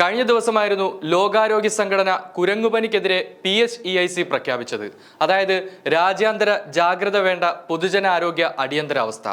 കഴിഞ്ഞ ദിവസമായിരുന്നു ലോകാരോഗ്യ സംഘടന കുരങ്ങുപനിക്കെതിരെ P H E I C പ്രഖ്യാപിച്ചത്. അതായത് രാജ്യാന്തര ജാഗ്രത വേണ്ട പൊതുജനാരോഗ്യ അടിയന്തരാവസ്ഥ.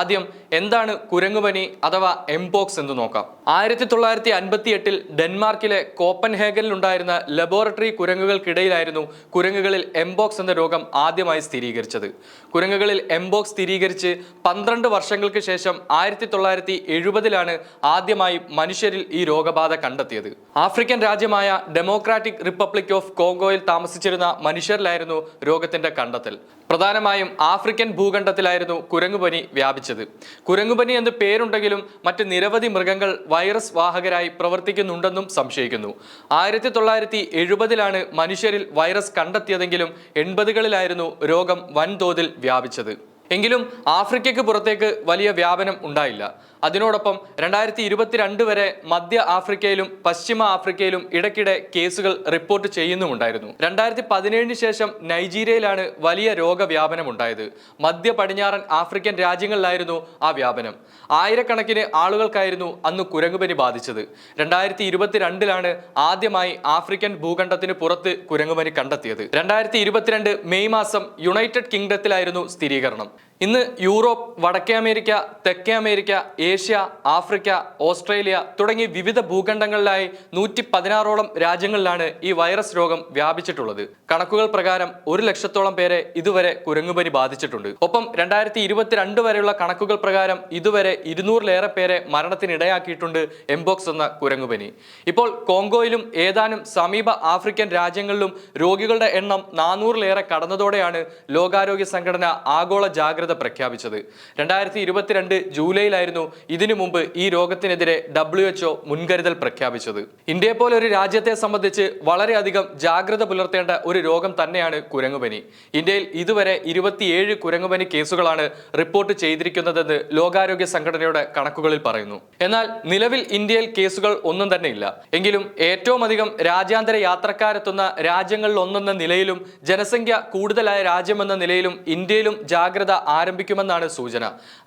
ആദ്യം എന്താണ് കുരങ്ങുപനി അഥവാ എംപോക്സ് എന്ന് നോക്കാം. ആയിരത്തി തൊള്ളായിരത്തി അൻപത്തി എട്ടിൽ ഡെൻമാർക്കിലെ കോപ്പൻഹേഗനിൽ ഉണ്ടായിരുന്ന ലബോറട്ടറി കുരങ്ങുകൾക്കിടയിലായിരുന്നു കുരങ്ങുകളിൽ എംബോക്സ് എന്ന രോഗം ആദ്യമായി സ്ഥിരീകരിച്ചത്. കുരങ്ങുകളിൽ എംബോക്സ് സ്ഥിരീകരിച്ച് പന്ത്രണ്ട് വർഷങ്ങൾക്ക് ശേഷം ആയിരത്തി തൊള്ളായിരത്തി എഴുപതിലാണ് ആദ്യമായി മനുഷ്യരിൽ ഈ രോഗബാധ കണ്ടെത്തിയത്. ആഫ്രിക്കൻ രാജ്യമായ ഡെമോക്രാറ്റിക് റിപ്പബ്ലിക് ഓഫ് കോങ്കോയിൽ താമസിച്ചിരുന്ന മനുഷ്യരിലായിരുന്നു രോഗത്തിന്റെ കണ്ടെത്തൽ. പ്രധാനമായും ആഫ്രിക്കൻ ഭൂഖണ്ഡത്തിലായിരുന്നു കുരങ്ങുപനി വ്യാപിച്ചത്. കുരങ്ങുപനി എന്ന് പേരുണ്ടെങ്കിലും മറ്റ് നിരവധി മൃഗങ്ങൾ വൈറസ് വാഹകരായി പ്രവർത്തിക്കുന്നുണ്ടെന്നും സംശയിക്കുന്നു. ആയിരത്തി തൊള്ളായിരത്തി എഴുപതിലാണ് മനുഷ്യരിൽ വൈറസ് കണ്ടെത്തിയതെങ്കിലും എൺപതുകളിലായിരുന്നു രോഗം വൻതോതിൽ വ്യാപിച്ചത്. എങ്കിലും ആഫ്രിക്കയ്ക്ക് പുറത്തേക്ക് വലിയ വ്യാപനം ഉണ്ടായില്ല. അതിനോടൊപ്പം രണ്ടായിരത്തി ഇരുപത്തിരണ്ട് വരെ മധ്യ ആഫ്രിക്കയിലും പശ്ചിമ ആഫ്രിക്കയിലും ഇടയ്ക്കിടെ കേസുകൾ റിപ്പോർട്ട് ചെയ്യുന്നുമുണ്ടായിരുന്നു. രണ്ടായിരത്തി പതിനേഴിന് ശേഷം നൈജീരിയയിലാണ് വലിയ രോഗവ്യാപനം ഉണ്ടായത് മധ്യ പടിഞ്ഞാറൻ ആഫ്രിക്കൻ രാജ്യങ്ങളിലായിരുന്നു ആ വ്യാപനം. ആയിരക്കണക്കിന് ആളുകൾക്കായിരുന്നു അന്ന് കുരങ്ങുപനി ബാധിച്ചത്. രണ്ടായിരത്തി ഇരുപത്തിരണ്ടിലാണ് ആദ്യമായി ആഫ്രിക്കൻ ഭൂഖണ്ഡത്തിന് പുറത്ത് കുരങ്ങുപനി കണ്ടെത്തിയത്. രണ്ടായിരത്തി ഇരുപത്തിരണ്ട് മെയ് മാസം യുണൈറ്റഡ് കിങ്ഡത്തിലായിരുന്നു സ്ഥിരീകരണം. ഇന്ന് യൂറോപ്പ് വടക്കേ അമേരിക്ക തെക്കേ അമേരിക്ക ഏഷ്യ ആഫ്രിക്ക ഓസ്ട്രേലിയ തുടങ്ങി വിവിധ ഭൂഖണ്ഡങ്ങളിലായി നൂറ്റി പതിനാറോളം രാജ്യങ്ങളിലാണ് ഈ വൈറസ് രോഗം വ്യാപിച്ചിട്ടുള്ളത്. കണക്കുകൾ പ്രകാരം ഒരു ലക്ഷത്തോളം പേരെ ഇതുവരെ കുരങ്ങുപനി ബാധിച്ചിട്ടുണ്ട്. ഒപ്പം രണ്ടായിരത്തി ഇരുപത്തിരണ്ട് വരെയുള്ള കണക്കുകൾ പ്രകാരം ഇതുവരെ ഇരുന്നൂറിലേറെ പേരെ മരണത്തിനിടയാക്കിയിട്ടുണ്ട് എംബോക്സ് എന്ന കുരങ്ങുപനി. ഇപ്പോൾ കോങ്കോയിലും ഏതാനും സമീപ ആഫ്രിക്കൻ രാജ്യങ്ങളിലും രോഗികളുടെ എണ്ണം നാനൂറിലേറെ കടന്നതോടെയാണ് ലോകാരോഗ്യ സംഘടന ആഗോള ജാഗ്രത പ്രഖ്യാപിച്ചത്. രണ്ടായിരത്തി ഇരുപത്തിരണ്ട് ജൂലൈയിലായിരുന്നു ഇതിനു മുമ്പ് ഈ രോഗത്തിനെതിരെ ഡബ്ല്യു എച്ച്ഒ മുൻകരുതൽ പ്രഖ്യാപിച്ചത്. ഇന്ത്യയെ പോലെ ഒരു രാജ്യത്തെ സംബന്ധിച്ച് വളരെയധികം ജാഗ്രത പുലർത്തേണ്ട ഒരു രോഗം തന്നെയാണ് കുരങ്ങുപനി. ഇന്ത്യയിൽ ഇതുവരെ ഇരുപത്തിയേഴ് കുരങ്ങുപനി കേസുകളാണ് റിപ്പോർട്ട് ചെയ്തിരിക്കുന്നതെന്ന് ലോകാരോഗ്യ സംഘടനയുടെ കണക്കുകളിൽ പറയുന്നു. എന്നാൽ നിലവിൽ ഇന്ത്യയിൽ കേസുകൾ ഒന്നും തന്നെ ഇല്ല എങ്കിലും ഏറ്റവും അധികം രാജ്യാന്തര യാത്രക്കാരെത്തുന്ന രാജ്യങ്ങളിൽ ഒന്നെന്ന നിലയിലും ജനസംഖ്യ കൂടുതലായ രാജ്യമെന്ന നിലയിലും ഇന്ത്യയിലും ജാഗ്രത ആരംഭിക്കുമെന്നാണ് സൂചന.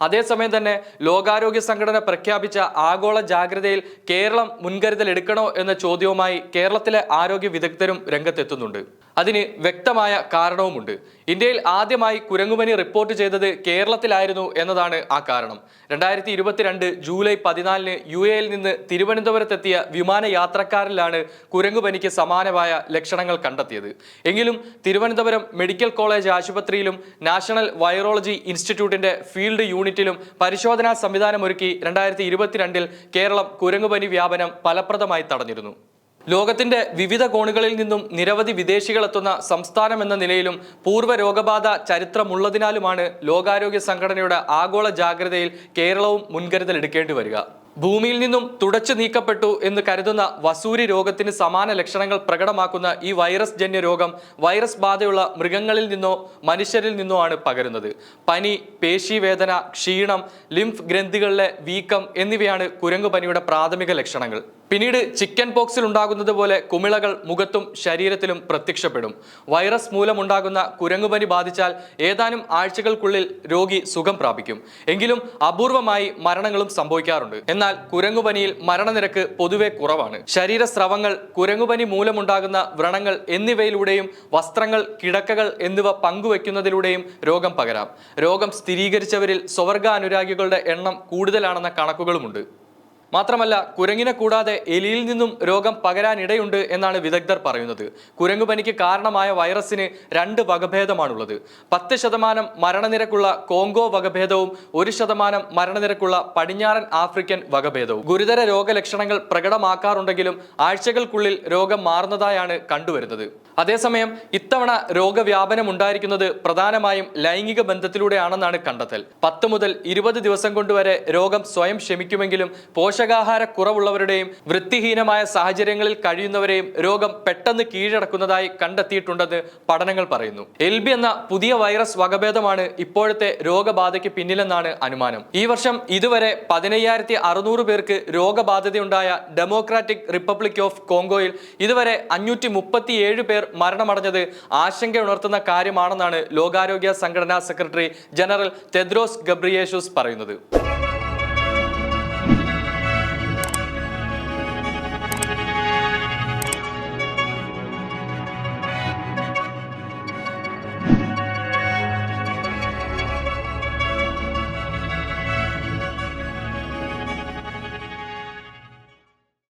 അതേസമയം തന്നെ ലോകാരോഗ്യ സംഘടന പ്രഖ്യാപിച്ച ആഗോള ജാഗ്രതയിൽ കേരളം മുൻകരുതൽ എടുക്കണോ എന്ന ചോദ്യവുമായി കേരളത്തിലെ ആരോഗ്യ വിദഗ്ധരും രംഗത്തെത്തുന്നുണ്ട്. അതിന് വ്യക്തമായ കാരണവുമുണ്ട്. ഇന്ത്യയിൽ ആദ്യമായി കുരങ്ങുപനി റിപ്പോർട്ട് ചെയ്തത് കേരളത്തിലായിരുന്നു എന്നതാണ് ആ കാരണം. രണ്ടായിരത്തി ഇരുപത്തിരണ്ട് ജൂലൈ പതിനാലിന് യു എയിൽ നിന്ന് തിരുവനന്തപുരത്തെത്തിയ വിമാന യാത്രക്കാരിലാണ് കുരങ്ങുപനിക്ക് സമാനമായ ലക്ഷണങ്ങൾ കണ്ടെത്തിയത്. എങ്കിലും തിരുവനന്തപുരം മെഡിക്കൽ കോളേജ് ആശുപത്രിയിലും നാഷണൽ വൈറോളജി ഇൻസ്റ്റിറ്റ്യൂട്ടിന്റെ ഫീൽഡ് യൂണിറ്റിലും പരിശോധനാ സംവിധാനമൊരുക്കി രണ്ടായിരത്തി ഇരുപത്തിരണ്ടിൽ കേരളം കുരങ്ങുപനി വ്യാപനം ഫലപ്രദമായി തടഞ്ഞിരുന്നു. ലോകത്തിന്റെ വിവിധ കോണുകളിൽ നിന്നും നിരവധി വിദേശികൾ എത്തുന്ന സംസ്ഥാനം എന്ന നിലയിലും പൂർവ രോഗബാധ ചരിത്രമുള്ളതിനാലുമാണ് ലോകാരോഗ്യ സംഘടനയുടെ ആഗോള ജാഗ്രതയിൽ കേരളവും മുൻകരുതൽ എടുക്കേണ്ടി വരിക. ഭൂമിയിൽ നിന്നും തുടച്ചു നീക്കപ്പെട്ടു എന്ന് കരുതുന്ന വസൂരി രോഗത്തിന് സമാന ലക്ഷണങ്ങൾ പ്രകടമാക്കുന്ന ഈ വൈറസ് ജന്യ രോഗം വൈറസ് ബാധയുള്ള മൃഗങ്ങളിൽ നിന്നോ മനുഷ്യരിൽ നിന്നോ ആണ് പകരുന്നത്. പനി പേശീവേദന ക്ഷീണം ലിംഫ് ഗ്രന്ഥികളിലെ വീക്കം എന്നിവയാണ് കുരങ്ങുപനിയുടെ പ്രാഥമിക ലക്ഷണങ്ങൾ. പിന്നീട് ചിക്കൻ പോക്സിൽ ഉണ്ടാകുന്നത് പോലെ കുമിളകൾ മുഖത്തും ശരീരത്തിലും പ്രത്യക്ഷപ്പെടും. വൈറസ് മൂലമുണ്ടാകുന്ന കുരങ്ങുപനി ബാധിച്ചാൽ ഏതാനും ആഴ്ചകൾക്കുള്ളിൽ രോഗി സുഖം പ്രാപിക്കും. എങ്കിലും അപൂർവമായി മരണങ്ങളും സംഭവിക്കാറുണ്ട്. എന്നാൽ കുരങ്ങുപനിയിൽ മരണനിരക്ക് പൊതുവെ കുറവാണ്. ശരീരസ്രവങ്ങൾ കുരങ്ങുപനി മൂലമുണ്ടാകുന്ന വ്രണങ്ങൾ എന്നിവയിലൂടെയും വസ്ത്രങ്ങൾ കിടക്കകൾ എന്നിവ പങ്കുവെക്കുന്നതിലൂടെയും രോഗം പകരാം. രോഗം സ്ഥിരീകരിച്ചവരിൽ സ്വർഗാനുരാഗികളുടെ എണ്ണം കൂടുതലാണെന്ന കണക്കുകളുമുണ്ട്. മാത്രമല്ല കുരങ്ങിനെ കൂടാതെ എലിയിൽ നിന്നും രോഗം പകരാനിടയുണ്ട് എന്നാണ് വിദഗ്ധർ പറയുന്നത്. കുരങ്ങുപനിക്ക് കാരണമായ വൈറസിന് രണ്ട് വകഭേദമാണുള്ളത്. പത്ത് ശതമാനം മരണനിരക്കുള്ള കോങ്കോ വകഭേദവും ഒരു ശതമാനം മരണനിരക്കുള്ള പടിഞ്ഞാറൻ ആഫ്രിക്കൻ വകഭേദവും. ഗുരുതര രോഗലക്ഷണങ്ങൾ പ്രകടമാക്കാറുണ്ടെങ്കിലും ആഴ്ചകൾക്കുള്ളിൽ രോഗം മാറുന്നതായാണ് കണ്ടുവരുന്നത്. അതേസമയം ഇത്തവണ രോഗവ്യാപനം ഉണ്ടായിരിക്കുന്നത് പ്രധാനമായും ലൈംഗിക ബന്ധത്തിലൂടെയാണെന്നാണ് കണ്ടെത്തൽ. പത്ത് മുതൽ ഇരുപത് ദിവസം കൊണ്ടുവരെ രോഗം സ്വയം ശമിക്കുമെങ്കിലും പോഷകാഹാര കുറവുള്ളവരുടെയും വൃത്തിഹീനമായ സാഹചര്യങ്ങളിൽ കഴിയുന്നവരെയും രോഗം പെട്ടെന്ന് കീഴടക്കുന്നതായി കണ്ടെത്തിയിട്ടുണ്ടെന്ന് പഠനങ്ങൾ പറയുന്നു. എൽ ബി എന്ന പുതിയ വൈറസ് വകഭേദമാണ് ഇപ്പോഴത്തെ രോഗബാധയ്ക്ക് പിന്നിലെന്നാണ് അനുമാനം. ഈ വർഷം ഇതുവരെ പതിനയ്യായിരത്തി അറുന്നൂറ് പേർക്ക് രോഗബാധിതയുണ്ടായ ഡെമോക്രാറ്റിക് റിപ്പബ്ലിക് ഓഫ് കോങ്കോയിൽ ഇതുവരെ അഞ്ഞൂറ്റി മുപ്പത്തിയേഴ് പേർ മരണമടഞ്ഞത് ആശങ്കയുണർത്തുന്ന കാര്യമാണെന്നാണ് ലോകാരോഗ്യ സംഘടനാ സെക്രട്ടറി ജനറൽ തെദ്രോസ് ഗബ്രിയേഷൂസ് പറയുന്നത്.